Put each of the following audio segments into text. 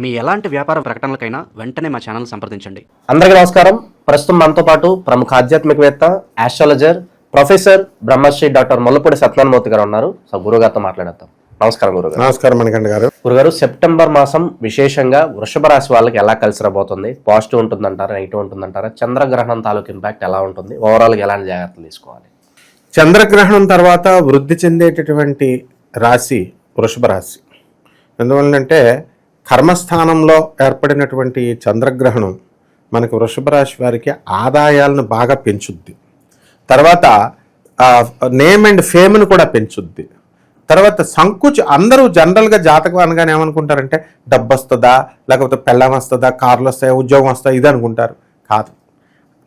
మీ ఎలాంటి వ్యాపార ప్రకటనలకైనా వెంటనే మా ఛానల్ సంప్రదించండి. అందరికీ నమస్కారం. ప్రస్తుతం మనతో పాటు ప్రముఖ ఆధ్యాత్మికవేత్త astrologer professor Brahmasri doctor Mullapudi Satyanarayanamurthy garu ఉన్నారు. సో గురుగారితో మాట్లాడతాం నమస్కారం గురుగారు. నమస్కారం మణికంఠ గారు. గురుగారు సెప్టెంబర్ మాసం విశేషంగా వృషభ రాశి వాళ్ళకి ఎలా కలిసి రాబోతుంది? పాజిటివ్ ఉంటుందంటారా నెగిటివ్ ఉంటుందంటారా? చంద్రగ్రహణం తాలూకు ఇంపాక్ట్ ఎలా ఉంటుంది? ఓవరాల్గా ఎలాంటి జాగ్రత్తలు తీసుకోవాలి? చంద్రగ్రహణం తర్వాత వృద్ధి చెందేటటువంటి రాశి వృషభ రాశి. ఎందువల్లంటే కర్మస్థానంలో ఏర్పడినటువంటి చంద్రగ్రహణం మనకు వృషభ రాశి వారికి ఆదాయాలను బాగా పెంచుద్ది. తర్వాత నేమ్ అండ్ ఫేమ్ను కూడా పెంచుద్ది. తర్వాత సంకుచి అందరూ జనరల్గా జాతకం అనగానే ఏమనుకుంటారంటే డబ్బు వస్తుందా లేకపోతే పెళ్ళం వస్తుందా కార్లు వస్తాయా ఉద్యోగం వస్తాయా ఇది అనుకుంటారు. కాదు.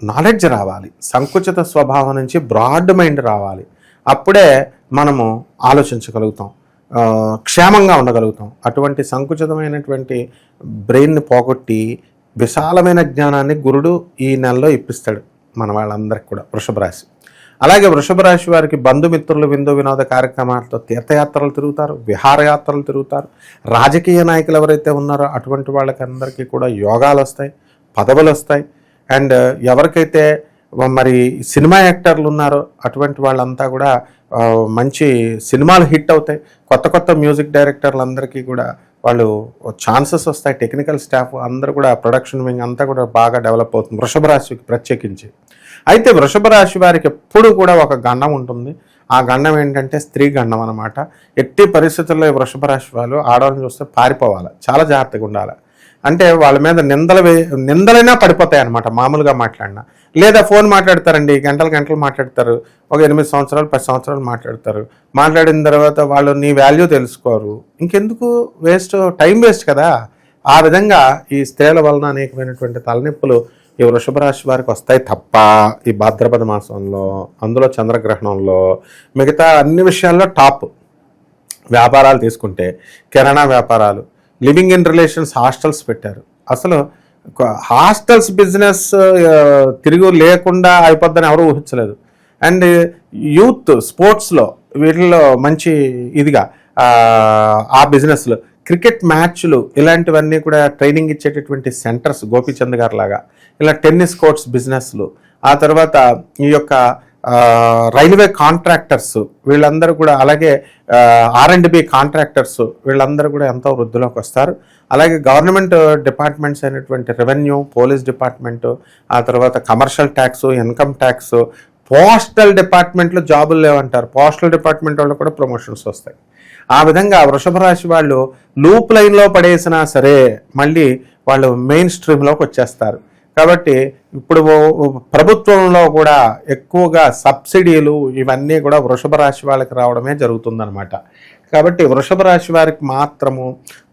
నాలెడ్జ్ రావాలి. సంకుచిత స్వభావం నుంచి బ్రాడ్ మైండ్ రావాలి. అప్పుడే మనము ఆలోచించగలుగుతాం. క్షేమంగా ఉండగలుగుతాం. అటువంటి సంకుచితమైనటువంటి బ్రెయిన్ని పోగొట్టి విశాలమైన జ్ఞానాన్ని గురుడు ఈ నెలలో ఇప్పిస్తాడు మన వాళ్ళందరికీ కూడా వృషభ రాశి. అలాగే వృషభ రాశి వారికి బంధుమిత్రులు విందు వినోద కార్యక్రమాలతో తీర్థయాత్రలు తిరుగుతారు విహారయాత్రలు తిరుగుతారు. రాజకీయ నాయకులు ఎవరైతే ఉన్నారో అటువంటి వాళ్ళకి అందరికీ కూడా యోగాలు వస్తాయి పదవులు వస్తాయి. అండ్ ఎవరికైతే మరి సినిమా యాక్టర్లు ఉన్నారో అటువంటి వాళ్ళంతా కూడా మంచి సినిమాలు హిట్ అవుతాయి. కొత్త కొత్త మ్యూజిక్ డైరెక్టర్లు అందరికీ కూడా వాళ్ళు ఛాన్సెస్ వస్తాయి. టెక్నికల్ స్టాఫ్ అందరూ కూడా ప్రొడక్షన్ వింగ్ అంతా కూడా బాగా డెవలప్ అవుతుంది. వృషభ రాశికి ప్రత్యేకించి. అయితే వృషభ రాశి వారికి ఎప్పుడు కూడా ఒక గండం ఉంటుంది. ఆ గండం ఏంటంటే స్త్రీ గండం అనమాట ఎట్టి పరిస్థితుల్లో వృషభ రాశి వాళ్ళు ఆడవాళ్ళని చూస్తే పారిపోవాలి. చాలా జాగ్రత్తగా ఉండాలి. అంటే వాళ్ళ మీద నిందలు వే నిందలైనా పడిపోతాయి అనమాట మామూలుగా మాట్లాడినా. లేదా ఫోన్ మాట్లాడతారండి గంటలు గంటలు మాట్లాడతారు ఒక ఎనిమిది సంవత్సరాలు పది సంవత్సరాలు మాట్లాడతారు. మాట్లాడిన తర్వాత వాళ్ళు నీ వాల్యూ తెలుసుకోరు. ఇంకెందుకు వేస్ట్ టైం వేస్ట్ కదా. ఆ విధంగా ఈ స్త్రీల వలన అనేకమైనటువంటి తలనొప్పులు ఈ వృషభ రాశి వారికి వస్తాయి తప్ప ఈ భాద్రపద మాసంలో అందులో చంద్రగ్రహణంలో మిగతా అన్ని విషయాల్లో టాప్ వ్యాపారాలు తీసుకుంటే కిరాణా వ్యాపారాలు లివింగ్ ఇన్ రిలేషన్స్ హాస్టల్స్ పెట్టారు. అసలు హాస్టల్స్ బిజినెస్ తిరుగు తిరిగి లేకుండా అయిపోద్దని ఎవరు ఊహించలేదు. అండ్ యూత్ స్పోర్ట్స్లో వీటిల్లో మంచి ఇదిగా ఆ, బిజినెస్లో క్రికెట్ మ్యాచ్లు ఇలాంటివన్నీ కూడా ట్రైనింగ్ ఇచ్చేటటువంటి సెంటర్స్ గోపీచంద్ గారు లాగా ఇలా టెన్నిస్ కోర్ట్స్ బిజినెస్లు ఆ తర్వాత ఈ యొక్క రైల్వే కాంట్రాక్టర్స్ వీళ్ళందరూ కూడా అలాగే ఆర్ అండ్ బి కాంట్రాక్టర్స్ వీళ్ళందరూ కూడా ఎంతో వృద్ధిలోకి వస్తారు. అలాగే గవర్నమెంట్ డిపార్ట్మెంట్స్ అయినటువంటి రెవెన్యూ పోలీస్ డిపార్ట్మెంటు ఆ తర్వాత commercial tax income tax postal డిపార్ట్మెంట్లో జాబులు లేవంటారు. పోస్టల్ డిపార్ట్మెంట్ వాళ్ళు కూడా ప్రమోషన్స్ వస్తాయి. ఆ విధంగా వృషభ రాశి వాళ్ళు లూప్ లైన్లో పడేసినా సరే మళ్ళీ వాళ్ళు మెయిన్ స్ట్రీమ్లోకి వచ్చేస్తారు. కాబట్టి ఇప్పుడు ప్రభుత్వంలో కూడా ఎక్కువగా సబ్సిడీలు ఇవన్నీ కూడా వృషభ రాశి వాళ్ళకి రావడమే జరుగుతుందన్నమాట. కాబట్టి వృషభ రాశి వారికి మాత్రము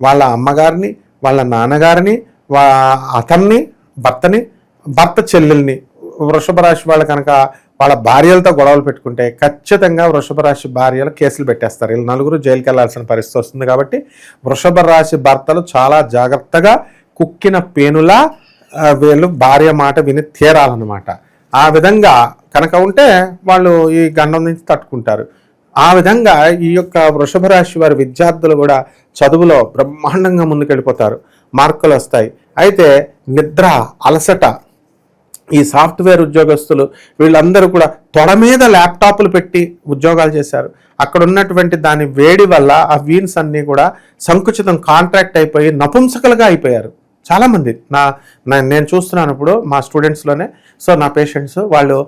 వాళ్ళ అమ్మగారిని వాళ్ళ నాన్నగారిని వా అతన్ని భర్తని భర్త చెల్లెల్ని వృషభ రాశి వాళ్ళు కనుక వాళ్ళ భార్యలతో గొడవలు పెట్టుకుంటే ఖచ్చితంగా వృషభ రాశి భార్యలు కేసులు పెట్టేస్తారు. వీళ్ళు నలుగురు జైలుకి వెళ్ళాల్సిన పరిస్థితి వస్తుంది కాబట్టి వృషభ రాశి భర్తలు చాలా జాగ్రత్తగా కుక్కిన పేనులా వీళ్ళు భార్య మాట విని తీరాలన్నమాట. ఆ విధంగా కనుక ఉంటే వాళ్ళు ఈ గండం నుంచి తట్టుకుంటారు. ఆ విధంగా ఈ యొక్క వృషభ రాశి వారి విద్యార్థులు కూడా చదువులో బ్రహ్మాండంగా ముందుకెళ్ళిపోతారు. మార్కులు వస్తాయి. అయితే నిద్ర అలసట ఈ సాఫ్ట్వేర్ ఉద్యోగస్తులు వీళ్ళందరూ కూడా తొడ మీద ల్యాప్టాప్లు పెట్టి ఉద్యోగాలు చేశారు. అక్కడ ఉన్నటువంటి దాని వేడి వల్ల ఆ వీన్స్ అన్నీ కూడా సంకుచితం కాంట్రాక్ట్ అయిపోయి నపుంసకలుగా అయిపోయారు. చాలామంది. నా నా- నేను చూస్తున్నాను ఇప్పుడు మా స్టూడెంట్స్లోనే సో నా పేషెంట్స్ వాళ్ళు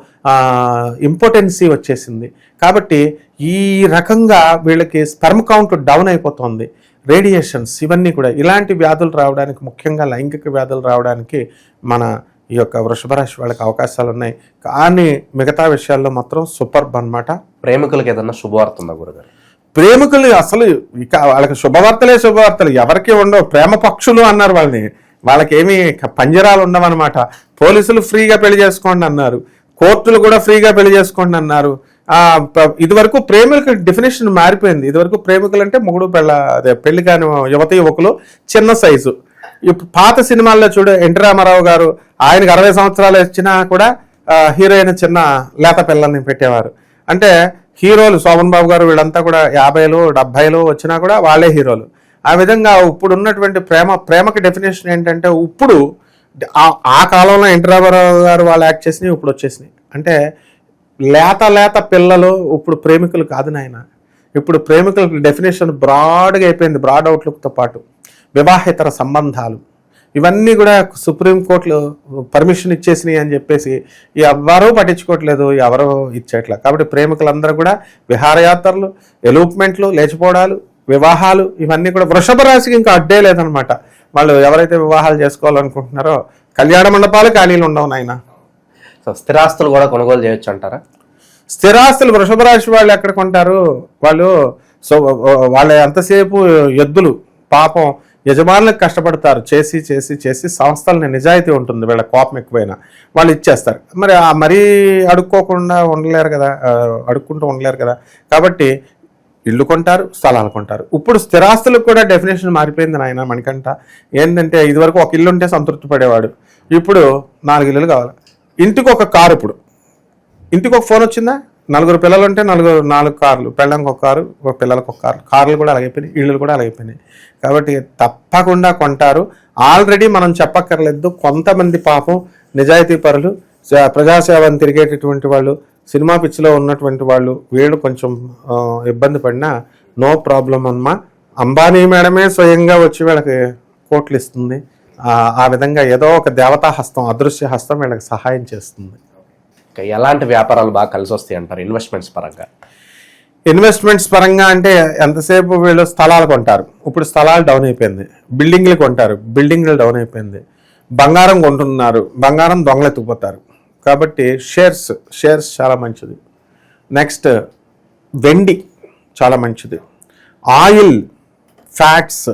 ఇంపార్టెన్సీ వచ్చేసింది. కాబట్టి ఈ రకంగా వీళ్ళకి స్పెర్మ్ కౌంట్ డౌన్ అయిపోతుంది. రేడియేషన్స్ ఇవన్నీ కూడా. ఇలాంటి వ్యాధులు రావడానికి ముఖ్యంగా లైంగిక వ్యాధులు రావడానికి మన ఈ యొక్క వృషభ రాశి వాళ్ళకి అవకాశాలు ఉన్నాయి. కానీ మిగతా విషయాల్లో మాత్రం సూపర్బ్ అన్నమాట. ప్రేమికులకి ఏదన్నా శుభవార్త ఉందా గురుగారు? ప్రేమికులు అసలు ఇక వాళ్ళకి శుభవార్తలే శుభవార్తలు. ఎవరికి ఉండవు. ప్రేమ పక్షులు అన్నారు వాళ్ళని. వాళ్ళకేమీ పంజరాలు ఉండవన్నమాట. పోలీసులు ఫ్రీగా పెళ్ళి చేసుకోండి అన్నారు. కోర్టులు కూడా ఫ్రీగా పెళ్ళి చేసుకోండి అన్నారు. ఇదివరకు ప్రేమికులకి డెఫినేషన్ మారిపోయింది. ఇదివరకు ప్రేమికులు అంటే మొగుడు పెళ్ళ అదే పెళ్ళి కాని యువత యువకులు చిన్న సైజు. ఇప్పుడు పాత సినిమాల్లో చూడు ఎన్టీ రామారావు గారు ఆయనకు అరవై సంవత్సరాలు వచ్చినా కూడా హీరోయిన్ చిన్న లేత పిల్లల్ని పెట్టేవారు. అంటే హీరోలు శోభన్ బాబు గారు వీళ్ళంతా కూడా యాభైలు డెబ్బైలు వచ్చినా కూడా వాళ్ళే హీరోలు. ఆ విధంగా ఇప్పుడు ఉన్నటువంటి ప్రేమ ప్రేమకి డెఫినేషన్ ఏంటంటే ఇప్పుడు ఆ- ఆ కాలంలో ఎన్టీ రామారావు గారు వాళ్ళు యాక్ట్ చేసినవి ఇప్పుడు వచ్చేసినాయి. అంటే లేత లేత పిల్లలు ఇప్పుడు ప్రేమికులు కాదు నాయన. ఇప్పుడు ప్రేమికులకు డెఫినేషన్ బ్రాడ్గా అయిపోయింది బ్రాడ్ అవుట్లుక్తో పాటు. వివాహేతర సంబంధాలు. ఇవన్నీ కూడా సుప్రీంకోర్టులో పర్మిషన్ ఇచ్చేసినాయి అని చెప్పేసి ఎవరూ పట్టించుకోవట్లేదు ఎవరూ ఇచ్చేట్లా కాబట్టి ప్రేమికులందరూ కూడా విహారయాత్రలు ఎలూప్మెంట్లు లేచిపోవడాలు వివాహాలు ఇవన్నీ కూడా వృషభ రాశికి ఇంకా అడ్డే లేదనమాట. వాళ్ళు ఎవరైతే వివాహాలు చేసుకోవాలనుకుంటున్నారో కళ్యాణ మండపాలు ఖాళీలు ఉండవు నాయన. సో స్థిరాస్తులు కూడా కొనుగోలు చేయొచ్చు అంటారా? స్థిరాస్తులు వృషభ రాశి వాళ్ళు ఎక్కడ కొంటారు? వాళ్ళు సో వాళ్ళ ఎంతసేపు ఎద్దులు పాపం యజమానులకు కష్టపడతారు. చేసి చేసి చేసి సంస్థలని నిజాయితీ ఉంటుంది. వీళ్ళ కోపం ఎక్కువైనా వాళ్ళు ఇచ్చేస్తారు. మరి ఆ మరీ అడుక్కోకుండా ఉండలేరు కదా. అడుక్కుంటూ ఉండలేరు కదా. కాబట్టి ఇల్లు కొంటారు స్థలాలు కొంటారు. ఇప్పుడు స్థిరాస్తులకు కూడా డెఫినేషన్ మారిపోయింది నాయన మనకంట ఏంటంటే ఇదివరకు ఒక ఇల్లు ఉంటే సంతృప్తి పడేవాడు. ఇప్పుడు నాలుగు ఇల్లులు కావాలి. ఇంటికి ఒక కారు ఇప్పుడు. ఇంటికి ఒక ఫోన్ వచ్చిందా? నలుగురు పిల్లలు ఉంటే నలుగురు నాలుగు కార్లు. పెళ్ళంకి ఒక కారు ఒక పిల్లలకు ఒక కారు. కార్లు కూడా అలాగైపోయినాయి ఇళ్ళు కూడా అలాగైపోయినాయి కాబట్టి తప్పకుండా కొంటారు. ఆల్రెడీ మనం చెప్పక్కర్లేదు. కొంతమంది పాపం నిజాయితీ పరులు ప్రజాసేవను తిరిగేటటువంటి వాళ్ళు సినిమా పిచ్చిలో ఉన్నటువంటి వాళ్ళు వీళ్ళు కొంచెం ఇబ్బంది పడినా నో ప్రాబ్లం అమ్మా. అంబానీ మేడమే స్వయంగా వచ్చి వీళ్ళకి కోట్లు ఇస్తుంది. ఆ, విధంగా ఏదో ఒక దేవతా హస్తం అదృశ్య హస్తం వీళ్ళకి సహాయం చేస్తుంది. ఇంకా ఎలాంటి వ్యాపారాలు బాగా కలిసి వస్తాయి అంటారు ఇన్వెస్ట్మెంట్స్ పరంగా? ఇన్వెస్ట్మెంట్స్ పరంగా అంటే ఎంతసేపు వీళ్ళు స్థలాలు కొంటారు? ఇప్పుడు స్థలాలు డౌన్ అయిపోయింది. బిల్డింగ్లు కొంటారు. బిల్డింగ్లు డౌన్ అయిపోయింది. బంగారం కొంటున్నారు. బంగారం దొంగలెత్తుకుపోతారు కాబట్టి షేర్స్ షేర్స్ చాలా మంచిది. నెక్స్ట్ వెండి చాలా మంచిది. ఆయిల్ ఫ్యాట్స్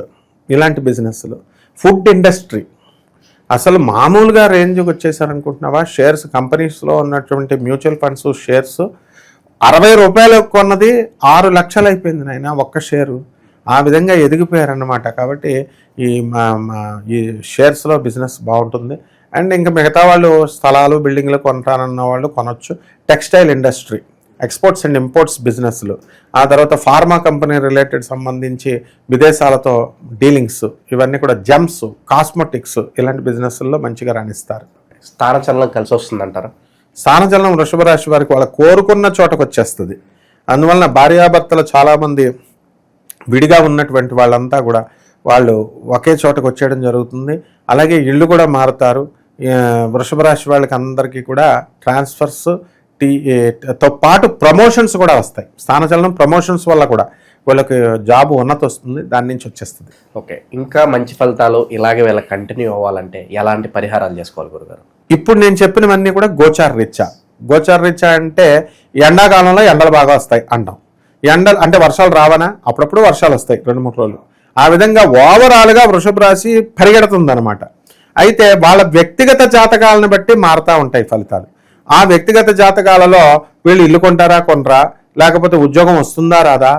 ఇలాంటి బిజినెస్లు. Food industry. అసలు మామూలుగా రేంజ్కి వచ్చేసారనుకుంటున్నావా? షేర్స్ కంపెనీస్లో ఉన్నటువంటి మ్యూచువల్ ఫండ్స్ షేర్స్ అరవై రూపాయలు కొన్నది ఆరు లక్షలు అయిపోయింది నాయన ఒక్క షేరు. ఆ విధంగా ఎదిగిపోయారన్నమాట. కాబట్టి ఈ మా- ఈ షేర్స్లో బిజినెస్ బాగుంటుంది. అండ్ ఇంకా మిగతా వాళ్ళు స్థలాలు బిల్డింగ్లు కొంటానన్న వాళ్ళు కొనొచ్చు. Textile industry exports and imports బిజినెస్లు ఆ తర్వాత ఫార్మా కంపెనీ రిలేటెడ్ సంబంధించి విదేశాలతో డీలింగ్స్ ఇవన్నీ కూడా జెమ్స్ కాస్మెటిక్స్ ఇలాంటి బిజినెస్ల్లో మంచిగా రాణిస్తారు. స్థానచలనం కలిసి వస్తుంది అంటారా స్థానచలనం వృషభ రాశి వారికి వాళ్ళ కోరుకున్న చోటకు వచ్చేస్తుంది. అందువలన భార్యాభర్తలు చాలామంది విడిగా ఉన్నటువంటి వాళ్ళంతా కూడా వాళ్ళు ఒకే చోటకు వచ్చేయడం జరుగుతుంది. అలాగే ఇళ్ళు కూడా మారుతారు. వృషభ రాశి వాళ్ళకి అందరికీ కూడా ట్రాన్స్ఫర్స్ టీ ఏ- తో పాటు ప్రమోషన్స్ కూడా వస్తాయి. స్థానచలనం ప్రమోషన్స్ వల్ల కూడా వాళ్ళకి జాబ్ ఉన్నత వస్తుంది దాని నుంచి వచ్చేస్తుంది. ఓకే. ఇంకా మంచి ఫలితాలు ఇలాగే వీళ్ళకి కంటిన్యూ అవ్వాలంటే ఎలాంటి పరిహారాలు చేసుకోవాలి గురుగారు? ఇప్పుడు నేను చెప్పినవన్నీ కూడా గోచార రీత్యా. గోచార రీత్యా అంటే ఎండాకాలంలో ఎండలు బాగా వస్తాయి అంటాం. ఎండలు అంటే వర్షాలు రావనా? అప్పుడప్పుడు వర్షాలు వస్తాయి రెండు మూడు రోజులు. ఆ విధంగా ఓవరాల్గా వృషభ రాశి పరిగెడుతుందన్నమాట. అయితే వాళ్ళ వ్యక్తిగత జాతకాలను బట్టి మారుతూ ఉంటాయి ఫలితాలు. ఆ వ్యక్తిగత జాతకాలలో వీళ్ళు ఇల్లు కొంటారా కొనరా? లేకపోతే ఉద్యోగం వస్తుందా రాదా?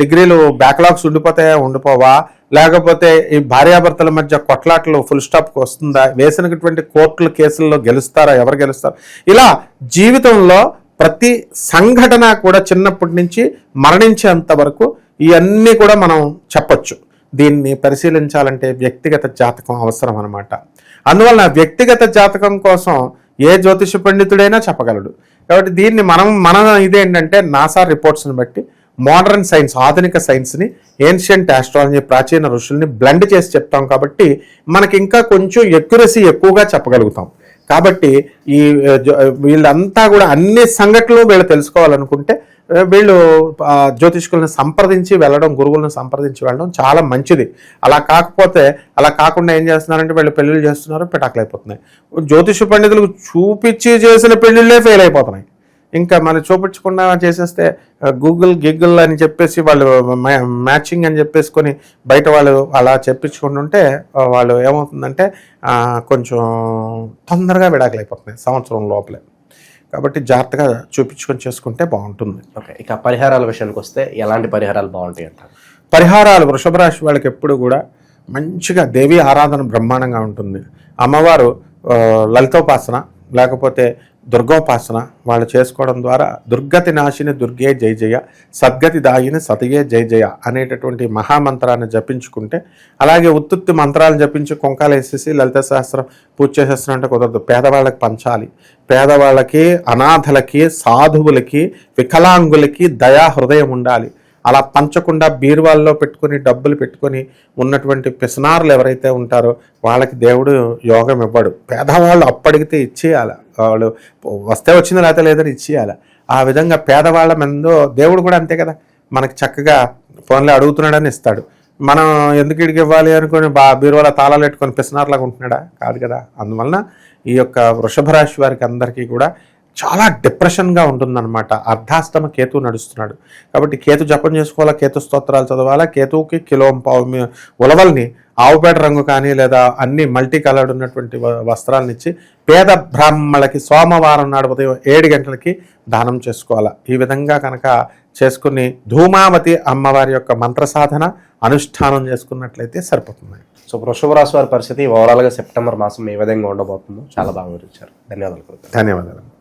డిగ్రీలు బ్యాక్లాగ్స్ ఉండిపోతాయా ఉండిపోవా? లేకపోతే ఈ భార్యాభర్తల మధ్య కొట్లాటలు ఫుల్ స్టాప్కి వస్తుందా? వేసినటువంటి కోర్టుల కేసుల్లో గెలుస్తారా? ఎవరు గెలుస్తారు? ఇలా జీవితంలో ప్రతి సంఘటన కూడా చిన్నప్పటి నుంచి మరణించేంత వరకు ఇవన్నీ కూడా మనం చెప్పచ్చు. దీన్ని పరిశీలించాలంటే వ్యక్తిగత జాతకం అవసరం అనమాట అందువలన వ్యక్తిగత జాతకం కోసం ఏ జ్యోతిష పండితుడైనా చెప్పగలడు. కాబట్టి దీన్ని మనం మన ఇదేంటంటే నాసా రిపోర్ట్స్ని బట్టి మోడర్న్ సైన్స్ ఆధునిక సైన్స్ని ఏన్షియంట్ ఆస్ట్రాలజీ ప్రాచీన ఋషుల్ని బ్లెండ్ చేసి చెప్తాం కాబట్టి మనకి ఇంకా కొంచెం ఎక్యురసీ ఎక్కువగా చెప్పగలుగుతాం. కాబట్టి ఈ జ- వీళ్ళంతా కూడా అన్ని సంఘటనలు వీళ్ళు తెలుసుకోవాలనుకుంటే వీళ్ళు జ్యోతిష్కులను సంప్రదించి వెళ్ళడం గురువులను సంప్రదించి వెళ్ళడం చాలా మంచిది. అలా కాకపోతే అలా కాకుండా ఏం చేస్తున్నారంటే వీళ్ళు పెళ్ళిళ్ళు చేస్తున్నారు పిటాకులు అయిపోతున్నాయి. జ్యోతిష పండితులకు చూపించి చేసిన పెళ్ళిళ్ళే ఫెయిల్ అయిపోతున్నాయి. ఇంకా మనం చూపించకుండా చేసేస్తే గూగుల్ గిగ్గుల్ అని చెప్పేసి వాళ్ళు మ్యా- మ్యాచింగ్ అని చెప్పేసుకొని బయట వాళ్ళు అలా చెప్పించుకుంటుంటే వాళ్ళు ఏమవుతుందంటే కొంచెం తొందరగా విడాకులు అయిపోతున్నాయి సంవత్సరం లోపలే. కాబట్టి జాగ్రత్తగా చూపించుకొని చేసుకుంటే బాగుంటుంది. ఓకే ఇక పరిహారాల విషయానికి వస్తే ఎలాంటి పరిహారాలు బాగుంటాయి అంటారు? పరిహారాలు వృషభ రాశి వాళ్ళకి ఎప్పుడు కూడా మంచిగా దేవి ఆరాధన బ్రహ్మాండంగా ఉంటుంది. అమ్మవారు లలితోపాసన లేకపోతే దుర్గోపాసన వాళ్ళు చేసుకోవడం ద్వారా దుర్గతి నాశిని దుర్గే జయ జయ సద్గతి దాయిని సతయే జయ జయ అనేటటువంటి మహామంత్రాన్ని జపించుకుంటే అలాగే ఉత్తుత్తి మంత్రాలు జపించి కుంకాలు వేసేసి లలిత శాస్త్రం పూజ చేసేస్తున్నా అంటే కుదరదు. పేదవాళ్ళకి పంచాలి. పేదవాళ్ళకి అనాథలకి సాధువులకి వికలాంగులకి దయా హృదయం ఉండాలి. అలా పంచకుండా బీరువాల్లో పెట్టుకొని డబ్బులు పెట్టుకొని ఉన్నటువంటి పిసనారులు ఎవరైతే ఉంటారో వాళ్ళకి దేవుడు యోగం ఇవ్వడు. పేదవాళ్ళు అప్పడిగితే ఇచ్చేయాలి. వాళ్ళు వస్తే వచ్చింది లేకపోతే లేదని ఇచ్చేయాలి. ఆ విధంగా పేదవాళ్ళ మందో దేవుడు కూడా అంతే కదా. మనకి చక్కగా ఫోన్లో అడుగుతున్నాడని ఇస్తాడు. మనం ఎందుకు ఇడికి ఇవ్వాలి అనుకొని బా బీరువాల తాళాలు పెట్టుకొని పిసనారులాగా ఉంటున్నాడా? కాదు కదా. అందువలన ఈ యొక్క వృషభ రాశి వారికి అందరికీ కూడా చాలా డిప్రెషన్గా ఉంటుందన్నమాట. అర్ధాష్టమ కేతు నడుస్తున్నాడు. కాబట్టి కేతు జపం చేసుకోవాలా? కేతు స్తోత్రాలు చదవాలా? కేతువుకి కిలో పావు ఉలవల్ని ఆవుపేట రంగు కానీ లేదా అన్ని మల్టీ కలర్డ్ ఉన్నటువంటి వస్త్రాలను ఇచ్చి పేద బ్రాహ్మణులకి సోమవారం నాడు ఉదయం ఏడు గంటలకి దానం చేసుకోవాలా? ఈ విధంగా కనుక చేసుకుని ధూమావతి అమ్మవారి యొక్క మంత్ర సాధన అనుష్ఠానం చేసుకున్నట్లయితే సరిపోతుంది. సో వృషభ రాశి వారి పరిస్థితి ఓవరాల్గా సెప్టెంబర్ మాసం ఏ విధంగా ఉండబోతుందో చాలా బాగా వివరించారు. ధన్యవాదాలు. ధన్యవాదాలు.